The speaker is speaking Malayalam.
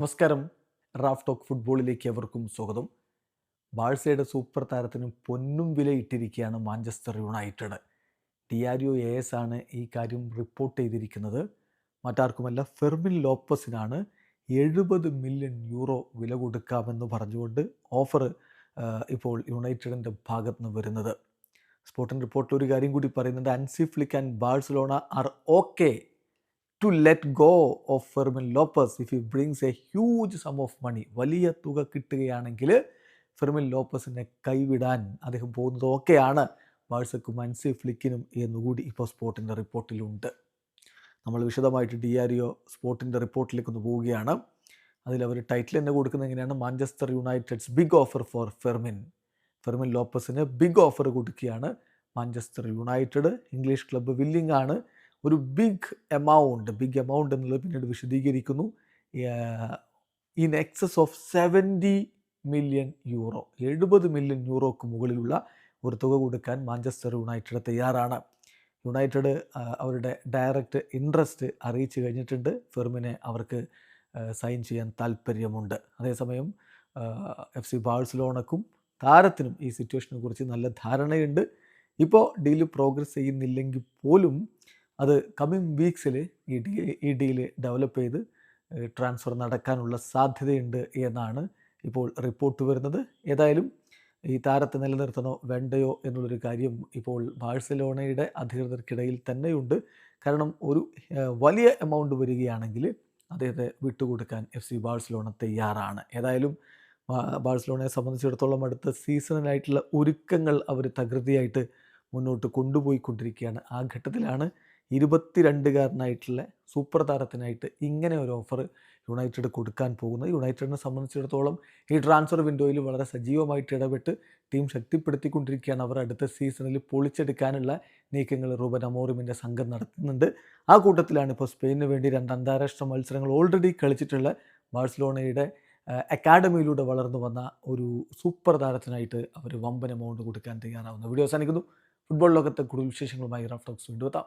നമസ്കാരം. റാഫ് ടോക്ക് ഫുട്ബോളിലേക്ക് എവർക്കും സ്വാഗതം. ബാഴ്സയുടെ സൂപ്പർ താരത്തിന് പൊന്നും വിലയിട്ടിരിക്കുകയാണ് Manchester United. Diario A S ആണ് ഈ കാര്യം റിപ്പോർട്ട് ചെയ്തിരിക്കുന്നത്. മറ്റാർക്കുമല്ല ഫെർമിൻ ലോപ്പസിനാണ് എഴുപത് മില്യൺ യൂറോ വില കൊടുക്കാമെന്ന് പറഞ്ഞുകൊണ്ട് ഓഫർ ഇപ്പോൾ യുണൈറ്റഡിന്റെ ഭാഗത്ത് നിന്ന് വരുന്നത്. സ്പോർട്ടിൻ റിപ്പോർട്ടിൽ ഒരു കാര്യം കൂടി പറയുന്നുണ്ട്. Hansi Flick and Barcelona are okay. To let go of Fermin Lopez if you brings a huge sum of money വലിയ തുക കിട്ടുകയാണെങ്കിൽ ഫെർമിൻ ലോപ്പസിനെ കൈവിടാൻ അദ്ദേഹം പോകുന്നതൊക്കെയാണ് ബാഴ്സക്കും അൻസി ഫ്ലിക്കിനും എന്നുകൂടി ഇപ്പോൾ സ്പോർട്ടിന്റെ റിപ്പോർട്ടിലുണ്ട്. നമ്മൾ വിശദമായിട്ട് ഡി ഒ സ്പോർട്ടിന്റെ റിപ്പോർട്ടിലേക്ക് ഒന്ന് പോവുകയാണ്. അതിൽ അവർ ടൈറ്റിൽ തന്നെ കൊടുക്കുന്നത് എങ്ങനെയാണ്? Manchester United's big offer for Fermin Fermin ലോപ്പസിന് big offer കൊടുക്കുകയാണ്. Manchester United English club willing ആണ് ഒരു ബിഗ് എമൗണ്ട് ബിഗ് എമൗണ്ട് എന്നുള്ളത് പിന്നീട് വിശദീകരിക്കുന്നു. In excess of seventy million euro എഴുപത് മില്യൺ യൂറോക്ക് മുകളിലുള്ള ഒരു തുക കൊടുക്കാൻ മാഞ്ചസ്റ്റർ യുണൈറ്റഡ് തയ്യാറാണ്. യുണൈറ്റഡ് അവരുടെ ഡയറക്റ്റ് ഇൻട്രസ്റ്റ് അറിയിച്ചു കഴിഞ്ഞിട്ടുണ്ട്. ഫെർമിനെ അവർക്ക് സൈൻ ചെയ്യാൻ താല്പര്യമുണ്ട്. അതേസമയം എഫ് സി ബാഴ്സലോണക്കും താരത്തിനും ഈ സിറ്റുവേഷനെ കുറിച്ച് നല്ല ധാരണയുണ്ട്. ഇപ്പോൾ ഡീൽ പ്രോഗ്രസ് ചെയ്യുന്നില്ലെങ്കിൽ പോലും അത് കമ്മിങ് വീക്സിൽ ഈ ഡി ഈ ഡിയിൽ ഡെവലപ്പ് ചെയ്ത് ട്രാൻസ്ഫർ നടക്കാനുള്ള സാധ്യതയുണ്ട് എന്നാണ് ഇപ്പോൾ റിപ്പോർട്ട് വരുന്നത്. ഏതായാലും ഈ താരത്തെ നിലനിർത്തണോ വേണ്ടയോ എന്നുള്ളൊരു കാര്യം ഇപ്പോൾ ബാഴ്സലോണയുടെ അധികൃതർക്കിടയിൽ തന്നെയുണ്ട്. കാരണം ഒരു വലിയ എമൗണ്ട് വരികയാണെങ്കിൽ അദ്ദേഹത്തെ വിട്ടുകൊടുക്കാൻ എഫ് സി ബാഴ്സലോണ തയ്യാറാണ്. ഏതായാലും ബാഴ്സലോണയെ സംബന്ധിച്ചിടത്തോളം അടുത്ത സീസണിനായിട്ടുള്ള ഒരുക്കങ്ങൾ അവർ തകൃതിയായിട്ട് മുന്നോട്ട് കൊണ്ടുപോയിക്കൊണ്ടിരിക്കുകയാണ്. ആ ഘട്ടത്തിലാണ് ഇരുപത്തിരണ്ടുകാരനായിട്ടുള്ള സൂപ്പർ താരത്തിനായിട്ട് ഇങ്ങനെ ഒരു ഓഫർ യുണൈറ്റഡ് കൊടുക്കാൻ പോകുന്നത് യുണൈറ്റഡിനെ സംബന്ധിച്ചിടത്തോളം ഈ ട്രാൻസ്ഫർ വിൻഡോയിൽ വളരെ സജീവമായിട്ട് ഇടപെട്ട് ടീം ശക്തിപ്പെടുത്തിക്കൊണ്ടിരിക്കുകയാണ്. അവർ അടുത്ത സീസണിൽ പൊളിച്ചെടുക്കാനുള്ള നീക്കങ്ങൾ റൂബൻ അമോറിമിന്റെ സംഘം നടത്തുന്നുണ്ട്. ആ കൂട്ടത്തിലാണ് ഇപ്പോൾ സ്പെയിനിന് വേണ്ടി രണ്ട് അന്താരാഷ്ട്ര മത്സരങ്ങൾ ഓൾറെഡി കളിച്ചിട്ടുള്ള ബാഴ്സലോണയുടെ അക്കാഡമിയിലൂടെ വളർന്നു വന്ന ഒരു സൂപ്പർ താരത്തിനായിട്ട് അവർ വമ്പൻ എമൗണ്ട് കൊടുക്കാൻ തയ്യാറാവുന്നു. വീഡിയോ അവസാനിക്കുന്നു. ഫുട്ബോൾ ലോകത്തെ കൂടുതൽ വിശേഷങ്ങളുമായി റഫ് ടോക്സ് വീണ്ടും എത്താം.